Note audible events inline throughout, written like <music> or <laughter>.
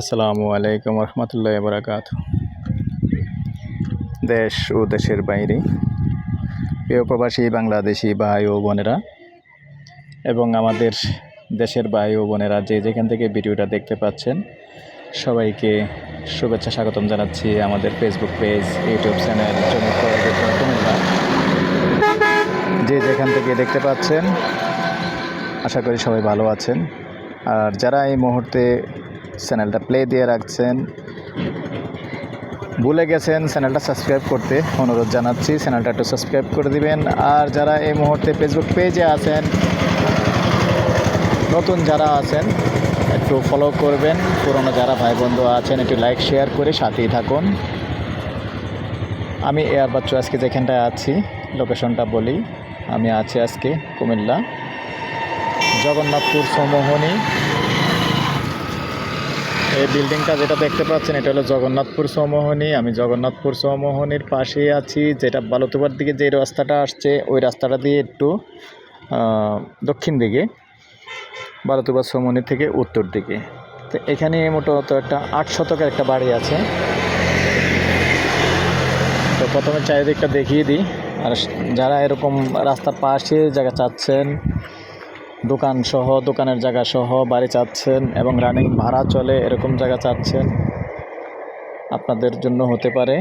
আসসালামু আলাইকুম রহমতুল্লাহ বরাকাত দেশ ও দেশের বাইরে, প্রিয় প্রবাসী বাংলাদেশি ভাই ও বোনেরা এবং আমাদের দেশের ভাই ও বোনেরা যে যেখান থেকে ভিডিওটা দেখতে পাচ্ছেন, সবাইকে শুভেচ্ছা স্বাগতম জানাচ্ছি আমাদের ফেসবুক পেজ ইউটিউব চ্যানেল যে যেখান থেকে দেখতে পাচ্ছেন, আশা করি সবাই ভালো আছেন। আর যারা এই মুহূর্তে চ্যানেলটা প্লে দিয়ে রাখছেন। ভুলে গেছেন চ্যানেলটা সাবস্ক্রাইব করতে অনুরোধ জানাচ্ছি, চ্যানেলটা একটু সাবস্ক্রাইব করে দিবেন। আর যারা এই মুহূর্তে ফেসবুক পেজে আছেন, নতুন যারা আছেন, একটু ফলো করবেন। পুরনো যারা ভাই বন্ধু আছেন, একটু লাইক শেয়ার করে সাথেই থাকুন। আমি এয়ার বাচ্চু আজকে যেখানটায় আছি লোকেশনটা বলি, আমি আছি আজকে কুমিল্লা। জগন্নাথপুর সমোহনী এই বিল্ডিংটা যেটা দেখতে পাচ্ছেন, এটা হলো জগন্নাথপুর সমোহনী আমি জগন্নাথপুর সমোহনীর পাশেই আছি। যেটা বালুতুবার দিকে যে রাস্তাটা আসছে, ওই রাস্তাটা দিয়ে একটু দক্ষিণ দিকে বালুতুবার সমোহনী থেকে উত্তর দিকে। তো এখানে মোটামুটি একটা আট শতকের একটা বাড়ি আছে। তো প্রথমে চারিদিকটা দেখিয়ে দিই। আর যারা এরকম রাস্তার পাশে জায়গা চাচ্ছেন দোকান সহ, দোকানের জায়গা সহ বাড়ি চাচ্ছেন এবং রানিং ভাড়া চলে এরকম জায়গা চাচ্ছেন। আপনাদের জন্য হতে পারে।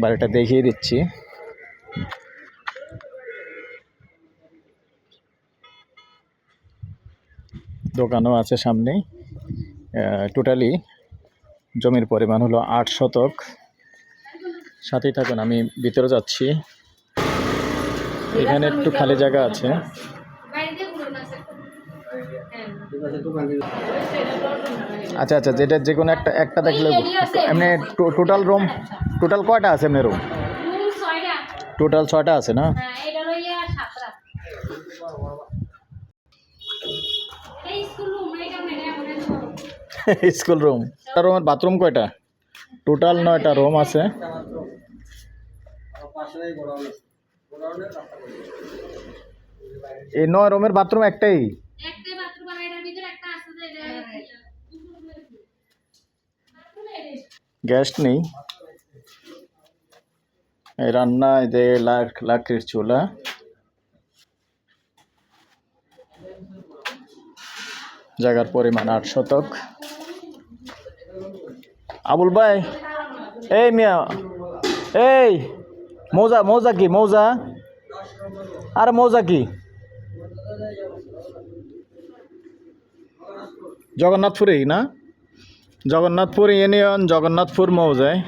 বাড়িটা দেখিয়ে দিচ্ছি। দোকানও আছে সামনে। টোটালি জমির পরিমাণ হলো আট শতক। সাথেই থাকুন, আমি ভিতরে যাচ্ছি। এখানে একটু খালি জায়গা আছে। আচ্ছা আচ্ছা যেটা যে কোনো একটা একটা দেখলে এমনি টোটাল রুম টোটাল কয়টা আছে এমনি রুম টোটাল ছয়টা আছে না? <laughs> স্কুল রুম রুমের বাথরুম কয়টা? টোটাল নয়টা রুম আছে। এই নয় রুমের বাথরুম একটাই? গ্যাস নেই। এই রান্না এই যে লাখ লাকড়ির চুলা। জায়গার পরিমাণ আট শতক। আবুল ভাই এই মিয়া এই! মৌজা মৌজা কি? মৌজা? আর মৌজা কি? জগন্নাথপুরেই না? জগন্নাথপুর ইউনিয়ন জগন্নাথপুর মৌজায়।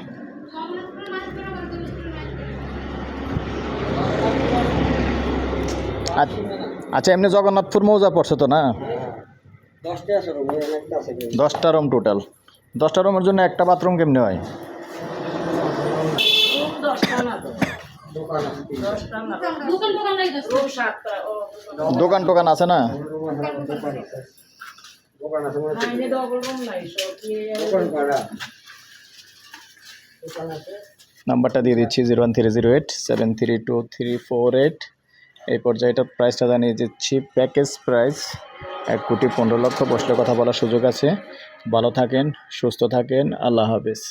আচ- আচ্ছা এমনি জগন্নাথপুর মৌজা পড়ছে তো না? দশটা রুম টোটাল দশটা রুমের জন্য একটা বাথরুম কেমনি হয়? দোকান টোকান আছে না? নাম্বারটা দিয়ে দিচ্ছি, zero one three zero eight, seven three two three four eight. এই পর্যায়েটার প্রাইসটা জানিয়ে দিচ্ছি প্যাকেজ প্রাইস এক কোটি পনেরো লক্ষ বসলে কথা বলার সুযোগ আছে। ভালো থাকেন, সুস্থ থাকেন, আল্লাহ হাফেজ।